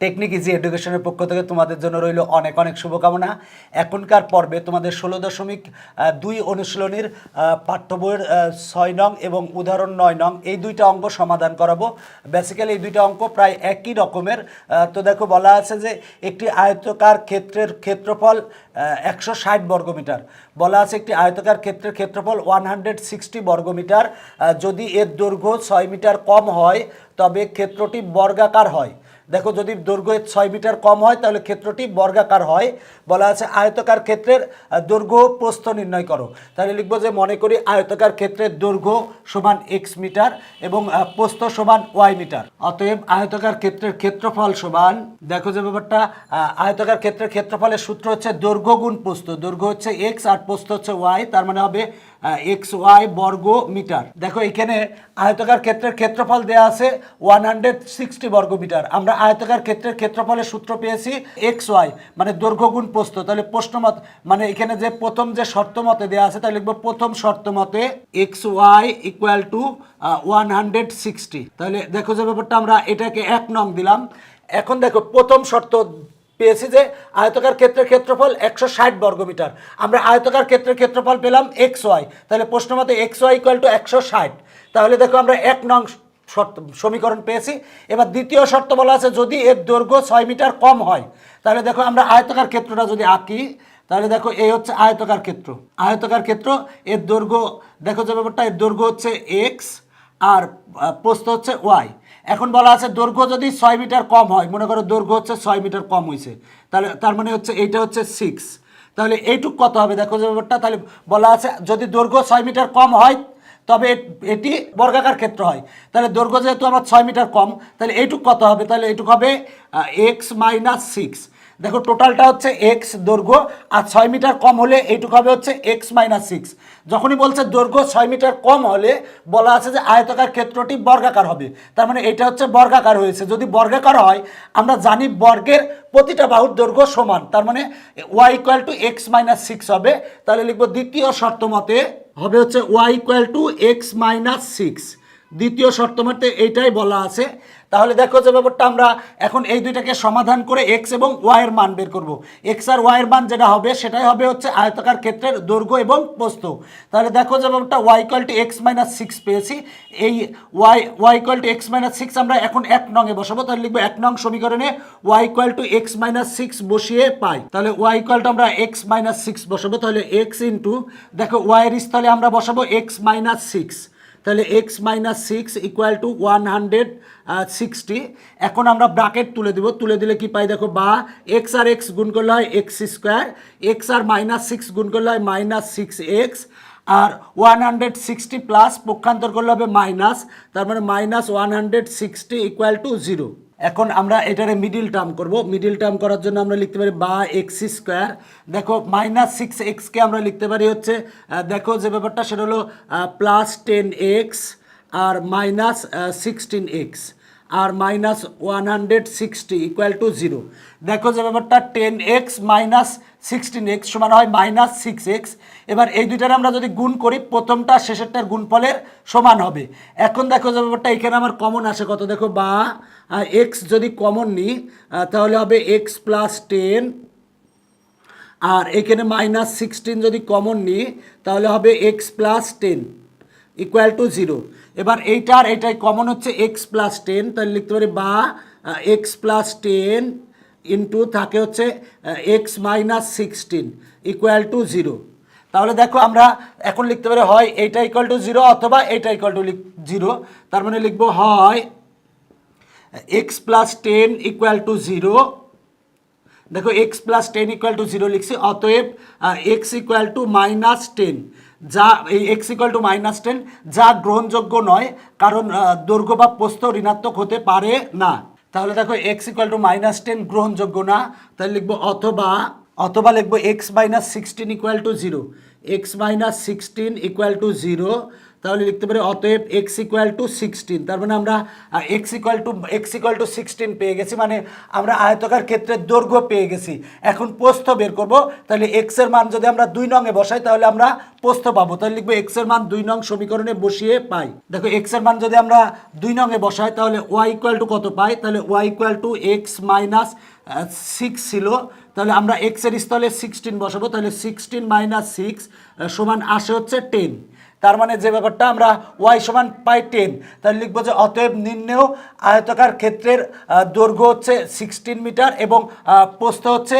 Technique easy এডুকেশনের পক্ষ থেকে তোমাদের জন্য রইল অনেক অনেক শুভকামনা। এখনকার পর্বে তোমাদের ষোলো দশমিক দুই অনুশীলনীর পাঠ্য বইয়ের ছয় নং এবং উদাহরণ নয় নং এই দুইটা অঙ্ক সমাধান করাবো। বেসিক্যালি এই দুইটা অঙ্ক প্রায় একই রকমের। তো দেখো বলা আছে যে একটি আয়তকার ক্ষেত্রের ক্ষেত্রফল একশো ষাট বর্গমিটার। বলা আছে একটি আয়তকার ক্ষেত্রের ক্ষেত্রফল ওয়ান হান্ড্রেড সিক্সটি বর্গমিটার। যদি এর দৈর্ঘ্য ছয় মিটার কম হয়, তবে ক্ষেত্রটি বর্গাকার হয়। দেখো, যদি দৈর্ঘ্য ছয় মিটার কম হয়, তাহলে ক্ষেত্রটি বর্গাকার হয়। বলা আছে, আয়তকার ক্ষেত্রের দৈর্ঘ্য প্রস্থ নির্ণয় করো। তাহলে লিখব যে, মনে করি আয়তকার ক্ষেত্রের দৈর্ঘ্য সমান এক্স মিটার এবং প্রস্থ সমান ওয়াই মিটার। অতএব আয়তকার ক্ষেত্রের ক্ষেত্রফল সমান, দেখো যে ব্যাপারটা আয়তকার ক্ষেত্রের ক্ষেত্রফলের সূত্র হচ্ছে দৈর্ঘ্য গুণ প্রস্থ। দৈর্ঘ্য হচ্ছে এক্স আর প্রস্থ হচ্ছে ওয়াই তার মানে হবে এক্স ওয়াই বর্গ মিটার দেখো, এখানে আয়তকার ক্ষেত্রের ক্ষেত্রফল দেওয়া আছে ওয়ান হান্ড্রেড সিক্সটি বর্গ মিটার আমরা আয়তকার ক্ষেত্রের ক্ষেত্রফলের সূত্র পেয়েছি এক্স ওয়াই মানে দৈর্ঘ্য গুণ প্রস্থ। তাহলে প্রশ্ন মত মানে এখানে যে প্রথম যে শর্ত মতে দেওয়া আছে তাহলে লিখব প্রথম শর্ত মতে X Y equal to one hundred sixty তাহলে দেখো যে ব্যাপারটা, আমরা এটাকে এক নং দিলাম। এখন দেখো, প্রথম শর্ত পেয়েছি যে আয়তকার ক্ষেত্রের ক্ষেত্রফল একশো ষাট বর্গমিটার। আমরা আয়তকার ক্ষেত্রের ক্ষেত্রফল পেলাম এক্স ওয়াই। তাহলে প্রশ্ন মতে এক্স ওয়াই ইকুয়াল টু একশো ষাট। তাহলে দেখো আমরা এক নং শর্ত, সমীকরণ পেয়েছি। এবার দ্বিতীয় শর্ত বলা আছে, যদি এর দৈর্ঘ্য ছয় মিটার কম হয়, তাহলে দেখো আমরা আয়তকার ক্ষেত্রটা যদি আঁকি, তাহলে দেখো এই হচ্ছে আয়তকার ক্ষেত্র। আয়তকার ক্ষেত্র, এর দৈর্ঘ্য, দেখো যে ব্যাপারটা, এর দৈর্ঘ্য হচ্ছে এক্স, আর প্রস্থ হচ্ছে ওয়াই। এখন বলা আছে দৈর্ঘ্য যদি ছয় মিটার কম হয়, মনে করো দৈর্ঘ্য হচ্ছে ছয় মিটার কম হয়েছে তাহলে তার মানে হচ্ছে এইটা হচ্ছে সিক্স তাহলে এইটুক কত হবে? দেখো যে ব্যাপারটা, তাহলে বলা আছে যদি দৈর্ঘ্য ছয় মিটার কম হয়, তবে এটি বর্গাকার ক্ষেত্র হয়। তাহলে দৈর্ঘ্য যেহেতু আমার ছয় মিটার কম, তাহলে এইটুক কত হবে? তাহলে এইটুক হবে এক্স মাইনাস সিক্স দেখো টোটালটা হচ্ছে এক্স দৈর্ঘ্য, আর ছয় মিটার কম হলে এইটুকু হবে হচ্ছে এক্স মাইনাস সিক্স যখনই বলছে দৈর্ঘ্য ছয় মিটার কম হলে বলা আছে যে আয়তকার ক্ষেত্রটি বর্গাকার হবে। তার মানে এটা হচ্ছে বর্গাকার হয়েছে। যদি বর্গাকার হয়, আমরা জানি বর্গের প্রতিটা বাহুর দৈর্ঘ্য সমান। তার মানে Y equal to X minus six হবে। তাহলে লিখব দ্বিতীয় শর্ত মতে হবে হচ্ছে Y equal to X minus six দ্বিতীয় শর্ত মতে এইটাই বলা আছে। তাহলে দেখো যে ব্যাপারটা আমরা এখন এই দুইটাকে সমাধান করে এক্স এবং ওয়াইয়ের মান বের করব। এক্স আর ওয়াইয়ের মান যেটা হবে, সেটাই হবে হচ্ছে আয়তাকার ক্ষেত্রের দৈর্ঘ্য এবং প্রস্থ। তাহলে দেখো যে ব্যাপারটা Y equal to X minus six পেয়েছি। এই Y Y equal to X minus six আমরা এখন এক নংয়ে বসাবো। তাহলে লিখব এক নং সমীকরণে Y equal to X minus six বসিয়ে পাই। তাহলে ওয়াই ইকুয়াল টু আমরা এক্স মাইনাস সিক্স বসাবো। তাহলে এক্স ইন্টু দেখো ওয়াইয়ের স্থলে আমরা বসাবো এক্স মাইনাস সিক্স তাহলে X minus six equal to one hundred sixty এখন আমরা ব্রাকেট তুলে দিব। তুলে দিলে কি পাই? দেখো, বা এক্স আর এক্স গুণ করলে হয় এক্স স্কোয়ার এক্স আর মাইনাস সিক্স গুণ করলে হয় মাইনাস সিক্স এক্স আর ওয়ান হান্ড্রেড সিক্সটি প্লাস পক্ষান্তর করলে হবে মাইনাস তার মানে minus one hundred sixty equal to zero এখন আমরা এটারে মিডিল টার্ম করব। মিডিল টার্ম করার জন্য আমরা লিখতে পারি বা এক্স স্কোয়ার দেখো মাইনাস সিক্স এক্সকে আমরা লিখতে পারি হচ্ছে দেখো যে ব্যাপারটা, সেটা হলো প্লাস টেন এক্স আর minus sixteen x R minus one hundred sixty equal to zero দেখো যে ব্যাপারটা ten X minus sixteen X সমান হয় মাইনাস সিক্স এক্স এবার এই দুইটার আমরা যদি গুণ করি, প্রথমটা শেষেরটার গুণফলের সমান হবে। এখন দেখো যে ব্যাপারটা, এখানে আমার কমন আসে কত? দেখো বা এক্স যদি কমন নিই তাহলে হবে এক্স প্লাস টেন আর এখানে মাইনাস সিক্সটিন যদি কমন নিই, তাহলে হবে X plus ten equal to zero এবার এইটার এইটাই কমন হচ্ছে এক্স প্লাস টেন তাহলে লিখতে পারি বা এক্স প্লাস টেন ইন্টু থাকে হচ্ছে X minus sixteen equal to zero তাহলে দেখো আমরা এখন লিখতে পারি হয় এইটা ইকুয়াল টু জিরো অথবা এইটা ইকুয়াল টু জিরো তার মানে লিখব হয় X plus ten equal to zero দেখো X plus ten equal to zero লিখছি, অতএব X equal to minus ten যা, এই X equal to minus ten যা গ্রহণযোগ্য নয়, কারণ দৈর্ঘ্য বা প্রস্থ ঋণাত্মক হতে পারে না। তাহলে দেখো X equal to minus ten গ্রহণযোগ্য না, তাহলে লিখব অথবা অথবা লিখব X minus sixteen equal to zero X minus sixteen equal to zero তাহলে লিখতে পারি, অতএব এক্স ইকুয়াল টু সিক্সটিন তার মানে আমরা X equal to X equal to sixteen পেয়ে গেছি মানে আমরা আয়তকার ক্ষেত্রে দৈর্ঘ্য পেয়ে গেছি। এখন পোস্ত বের করব, তাহলে এক্সের মান যদি আমরা দুই নঙে বসাই, তাহলে আমরা পোস্ত পাবো। তাহলে লিখব এক্সের মান দুই নং সমীকরণে বসিয়ে পাই। দেখো এক্সের মান যদি আমরা দুই নঙে বসাই, তাহলে ওয়াই ইকুয়াল টু কত পাই? তাহলে Y equal to X minus six ছিল। তাহলে আমরা এক্সের স্থলে সিক্সটিন বসাবো, তাহলে সিক্সটিন মাইনাস সিক্স সমান আসে হচ্ছে টেন তার মানে যে ব্যাপারটা আমরা ওয়াই সমান পাই টেন, তাহলে লিখব যে অতএব নিম্নেও আয়তকার ক্ষেত্রের দৈর্ঘ্য হচ্ছে সিক্সটিন মিটার এবং প্রস্থ হচ্ছে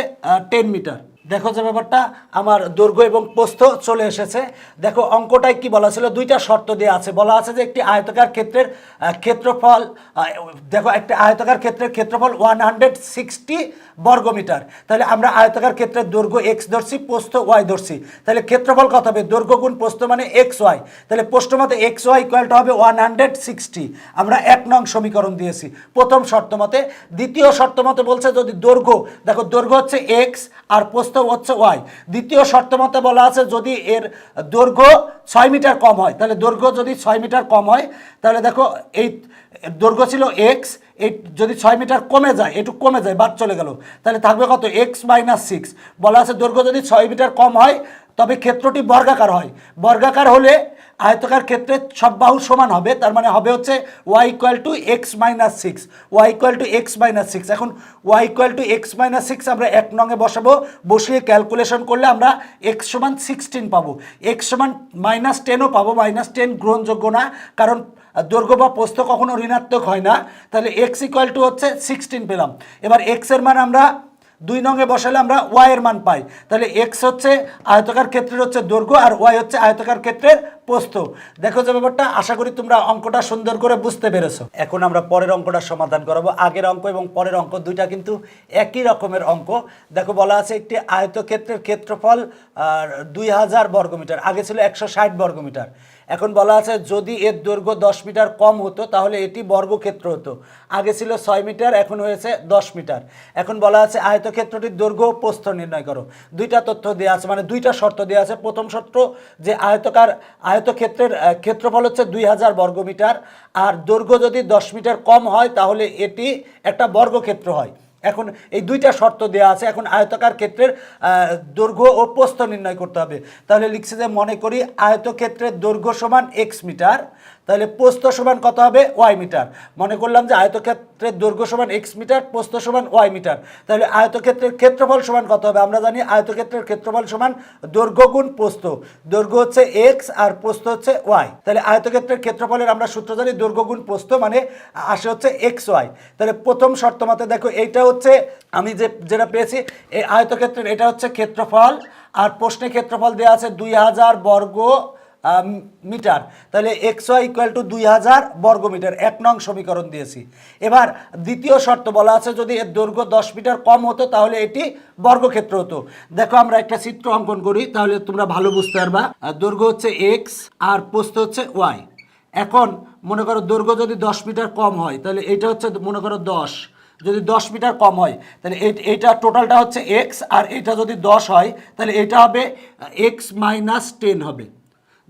টেন মিটার। দেখো যে ব্যাপারটা, আমার দৈর্ঘ্য এবং প্রস্থ চলে এসেছে। দেখো, অঙ্কটায় কি বলা ছিল? দুইটা শর্ত দেওয়া আছে। বলা আছে যে একটি আয়তকার ক্ষেত্রের ক্ষেত্রফল দেখো, একটা আয়তকার ক্ষেত্রের ক্ষেত্রফল ওয়ান হান্ড্রেড সিক্সটি বর্গমিটার। তাহলে আমরা আয়তকার ক্ষেত্রের দৈর্ঘ্য এক্স ধরছি, প্রস্থ ওয়াই ধরছি। তাহলে ক্ষেত্রফল কত হবে? দৈর্ঘ্য গুণ প্রস্থ মানে এক্স ওয়াই তাহলে প্রস্থ মতে এক্স ওয়াই ইকুয়ালটা হবে ওয়ান হান্ড্রেড সিক্সটি আমরা এক নং সমীকরণ দিয়েছি। প্রথম শর্ত মতে। দ্বিতীয় শর্ত মতে বলছে যদি দৈর্ঘ্য দেখো দৈর্ঘ্য হচ্ছে এক্স আর প্রস্থ হচ্ছে ওয়াই। দ্বিতীয় শর্ত মতে বলা আছে, যদি এর দৈর্ঘ্য ছয় মিটার কম হয়, তাহলে দৈর্ঘ্য যদি ছয় মিটার কম হয়, তাহলে দেখো এই দৈর্ঘ্য ছিল এক্স এই যদি ছয় মিটার কমে যায় একটু কমে যায়, বাদ চলে গেল। তাহলে থাকবে কত? এক্স মাইনাস সিক্স বলা আছে দৈর্ঘ্য যদি ছয় মিটার কম হয়, তবে ক্ষেত্রটি বর্গাকার হয়। বর্গাকার হলে আয়তকার ক্ষেত্রে সব বাহু সমান হবে, তার মানে হবে হচ্ছে Y equal to X minus six Y equal to X minus six এখন Y equal to X minus six আমরা এক নঙে বসাবো, বসিয়ে ক্যালকুলেশন করলে আমরা এক্স সমান সিক্সটিন পাবো। এক্স সমান মাইনাস টেনও পাবো মাইনাস টেন গ্রহণযোগ্য না, কারণ দৈর্ঘ্য বা প্রস্থ কখনো ঋণাত্মক হয় না। তাহলে এক্স ইকুয়াল টু হচ্ছে সিক্সটিন পেলাম। এবার এক্সের মান আমরা দুই নঙে বসালে আমরা ওয়াই এর মান পাই। তাহলে এক্স হচ্ছে আয়তকার ক্ষেত্রের হচ্ছে দৈর্ঘ্য আর ওয়াই হচ্ছে আয়তকার ক্ষেত্রের প্রস্থ। দেখো যে ব্যাপারটা, আশা করি তোমরা অঙ্কটা সুন্দর করে বুঝতে পেরেছ। এখন আমরা পরের অঙ্কটা সমাধান করাবো। আগের অঙ্ক এবং পরের অঙ্ক দুইটা কিন্তু একই রকমের অঙ্ক। দেখো বলা আছে একটি আয়তক্ষেত্রের ক্ষেত্রফল দুই হাজার বর্গমিটার। আগে ছিল একশো ষাট বর্গমিটার। এখন বলা আছে যদি এর দৈর্ঘ্য দশ মিটার কম হতো, তাহলে এটি বর্গক্ষেত্র হতো। আগে ছিল ছয় মিটার, এখন হয়েছে দশ মিটার। এখন বলা আছে আয়তক্ষেত্রটির দৈর্ঘ্য প্রস্থ নির্ণয় করো। দুইটা তথ্য দেওয়া আছে মানে দুইটা শর্ত দেওয়া আছে। প্রথম শর্ত যে আয়তকার, আয়তক্ষেত্রের ক্ষেত্রফল হচ্ছে দুই হাজার বর্গমিটার, আর দৈর্ঘ্য যদি দশ মিটার কম হয়, তাহলে এটি একটা বর্গক্ষেত্র হয়। এখন এই দুইটা শর্ত দেওয়া আছে। এখন আয়তকার ক্ষেত্রের দৈর্ঘ্য ও প্রস্থ নির্ণয় করতে হবে। তাহলে লিখছে যে মনে করি আয়তক্ষেত্রের দৈর্ঘ্য সমান এক্স মিটার তাহলে প্রস্থ সমান কত হবে? Y metre. মনে করলাম যে আয়তক্ষেত্রের দৈর্ঘ্য সমান এক্স মিটার, প্রস্থ সমান ওয়াই মিটার। তাহলে আয়তক্ষেত্রের ক্ষেত্রফল সমান কত হবে? আমরা জানি আয়তক্ষেত্রের ক্ষেত্রফল সমান দৈর্ঘ্য গুণ প্রস্থ। দৈর্ঘ্য হচ্ছে এক্স আর প্রস্থ হচ্ছে ওয়াই তাহলে আয়তক্ষেত্রের ক্ষেত্রফলের আমরা সূত্র জানি দৈর্ঘ্য গুণ প্রস্থ মানে আসে হচ্ছে এক্স ওয়াই তাহলে প্রথম শর্ত মতে দেখো, এইটা হচ্ছে আমি যে, যেটা পেয়েছি, এই আয়তক্ষেত্রের এটা হচ্ছে ক্ষেত্রফল। আর প্রশ্নে ক্ষেত্রফল দেওয়া আছে দুই হাজার বর্গ মিটার। তাহলে এক্স ওয়াই ইকুয়াল টু দুই হাজার বর্গ মিটার এক নং সমীকরণ দিয়েছি। এবার দ্বিতীয় শর্ত বলা আছে, যদি এর দৈর্ঘ্য দশ মিটার কম হতো, তাহলে এটি বর্গক্ষেত্র হতো। দেখো, আমরা একটা চিত্র অঙ্কন করি, তাহলে তোমরা ভালো বুঝতে পারবা। দৈর্ঘ্য হচ্ছে এক্স আর প্রস্থ হচ্ছে ওয়াই এখন মনে করো দৈর্ঘ্য যদি দশ মিটার কম হয়, তাহলে এটা হচ্ছে মনে করো দশ। যদি দশ মিটার কম হয়, তাহলে এইটা টোটালটা হচ্ছে এক্স আর এটা যদি দশ হয়, তাহলে এটা হবে এক্স মাইনাস টেন হবে।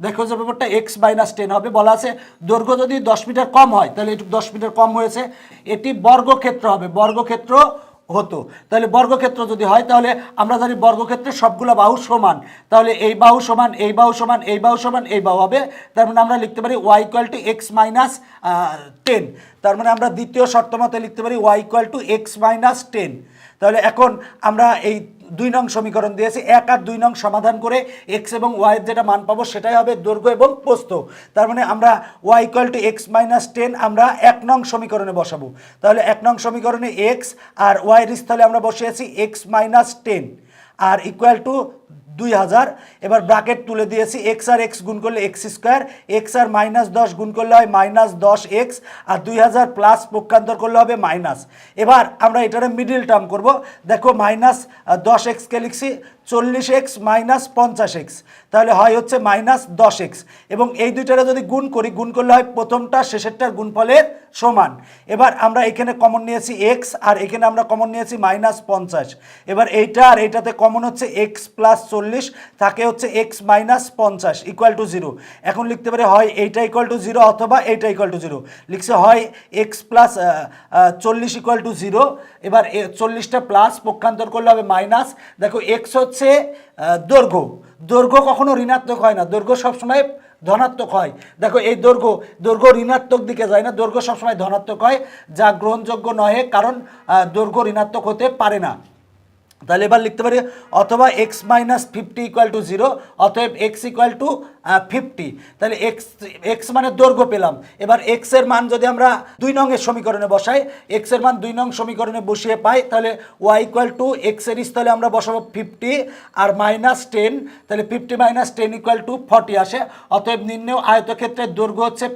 দেখো যে ব্যাপারটা এক্স মাইনাস টেন হবে, বলা আছে দৈর্ঘ্য যদি দশ মিটার কম হয়, তাহলে একটু দশ মিটার কম হয়েছে। এটি বর্গক্ষেত্র হবে, বর্গক্ষেত্র হতো। তাহলে বর্গক্ষেত্র যদি হয়, তাহলে আমরা জানি বর্গক্ষেত্রে সবগুলো বাহু সমান। তাহলে এই বাহু সমান, এই বাহু সমান, এই বাহু সমান, এই বাহু হবে। তার মানে আমরা লিখতে পারি Y equal to X minus ten তার মানে আমরা দ্বিতীয় শর্ত মতে লিখতে পারি Y equal to X minus ten তাহলে এখন আমরা এই দুই নং সমীকরণ দিয়েছি। এক আর দুই নং সমাধান করে এক্স এবং ওয়াইয়ের যেটা মান পাবো সেটাই হবে দৈর্ঘ্য এবং প্রস্থ। তার মানে আমরা Y equal to X minus ten আমরা এক নং সমীকরণে বসাবো। তাহলে এক নং সমীকরণে এক্স আর ওয়াইয়ের স্থলে আমরা বসিয়েছি এক্স মাইনাস টেন আর ইকুয়াল টু দুই হাজার। এবার ব্রাকেট তুলে দিয়েছি এক্স আর এক্স গুণ করলে এক্স স্কোয়ার এক্স আর মাইনাস দশ গুণ করলে হয় মাইনাস দশ এক্স আর দুই হাজার প্লাস পক্ষান্তর করলে হবে মাইনাস এবার আমরা এটারে মিডিল টার্ম করব। দেখো মাইনাস দশ এক্সকে লিখছি চল্লিশ এক্স মাইনাস পঞ্চাশ এক্স। তাহলে হয় হচ্ছে মাইনাস দশ এক্স। এবং এই দুইটারে যদি গুণ করি, গুণ করলে হয় প্রথমটা, শেষেরটার গুণফলের সমান। এবার আমরা এখানে কমন নিয়েছি এক্স আর এখানে আমরা কমন নিয়েছি মাইনাস পঞ্চাশ। এবার এইটা আর এইটাতে কমন হচ্ছে এক্স প্লাস চল্লিশ, থাকে হচ্ছে এক্স মাইনাস পঞ্চাশ ইকুয়াল টু জিরো এখন লিখতে পারি হয় এইটা ইকুয়াল টু জিরো অথবা এইটা ইকুয়াল টু জিরো লিখছে হয় এক্স প্লাস চল্লিশ ইকুয়াল টু জিরো এবার চল্লিশটা প্লাস পক্ষান্তর করলে হবে মাইনাস। দেখো এক্স হচ্ছে আহ, দৈর্ঘ্য। দৈর্ঘ্য কখনো ঋণাত্মক হয় না। দৈর্ঘ্য সবসময় ধনাত্মক হয়। দেখো এই দৈর্ঘ্য দৈর্ঘ্য ঋণাত্মক দিকে যায় না। দৈর্ঘ্য সবসময় ধনাত্মক হয়। যা গ্রহণযোগ্য নহে কারণ দৈর্ঘ্য ঋণাত্মক হতে পারে না। তাহলে এবার লিখতে পারি, অথবা X minus fifty equal to zero অতএব এক্স ইকুয়াল টু ফিফটি তাহলে এক্স এক্স মানে দৈর্ঘ্য পেলাম। এবার এক্সের মান যদি আমরা দুই নংয়ের সমীকরণে বসাই এক্সের মান দুই নং সমীকরণে বসিয়ে পাই, তাহলে ওয়াই ইকুয়াল টু এক্সের স্থলে আমরা বসাবো ফিফটি আর মাইনাস টেন তাহলে fifty minus ten equal to forty আসে। অতএব নিম্নেও আয়তক্ষেত্রের দৈর্ঘ্য হচ্ছে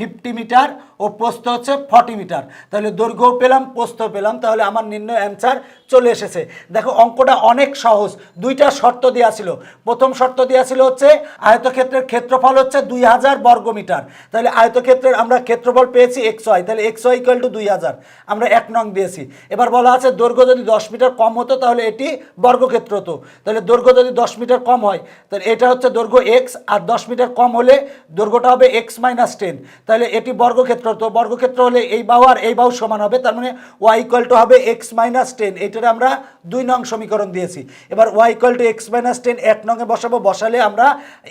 ফিফটি মিটার ও প্রস্থ হচ্ছে ফর্টি মিটার তাহলে দৈর্ঘ্য পেলাম, প্রস্থ পেলাম, তাহলে আমার নির্ণয় অ্যান্সার চলে এসেছে। দেখো, অঙ্কটা অনেক সহজ। দুইটা শর্ত দেওয়া ছিল। প্রথম শর্ত দেওয়া ছিল হচ্ছে, আয়তক্ষেত্রের ক্ষেত্রফল হচ্ছে দুই হাজার বর্গ মিটার তাহলে আয়তক্ষেত্রের আমরা ক্ষেত্রফল পেয়েছি এক্স ওয়াই তাহলে ওয়াই ইকুয়াল টু দুই হাজার। আমরা এক নং দিয়েছি। এবার বলা আছে, দৈর্ঘ্য যদি দশ মিটার কম হতো, তাহলে এটি বর্গক্ষেত্র হতো। তাহলে দৈর্ঘ্য যদি দশ মিটার কম হয়, তাহলে এটা হচ্ছে দৈর্ঘ্য এক্স আর দশ মিটার কম হলে দৈর্ঘ্যটা হবে এক্স মাইনাস টেন তাহলে এটি বর্গক্ষেত্র। তো বর্গক্ষেত্র হলে এই বাহু আর এই বাহু সমান হবে, তার মানে ওয়াই ইকুয়াল টু হবে এক্স মাইনাস টেন এটার আমরা দুই নং সমীকরণ দিয়েছি। এবার y equal to x minus ten এক নঙে বসাবো, বসালে আমরা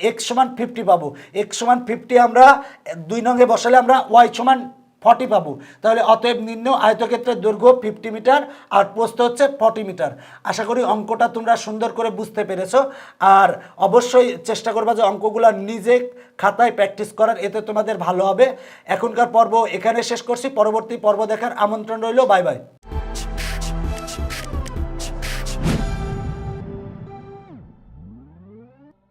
এক্স সমান ফিফটি পাবো। এক্স সমান ফিফটি আমরা দুই নঙে বসালে আমরা ওয়াই সমান ফর্টি পাবো। তাহলে অতএব নিম্ন আয়তক্ষেত্রের দৈর্ঘ্য ফিফটি মিটার আর প্রস্থ হচ্ছে ফর্টি মিটার। আশা করি অঙ্কটা তোমরা সুন্দর করে বুঝতে পেরেছ। আর অবশ্যই চেষ্টা করবা যে অঙ্কগুলো নিজে খাতায় প্র্যাকটিস করার, এতে তোমাদের ভালো হবে। এখনকার পর্ব এখানে শেষ করছি। পরবর্তী পর্ব দেখার আমন্ত্রণ রইল। Bye bye.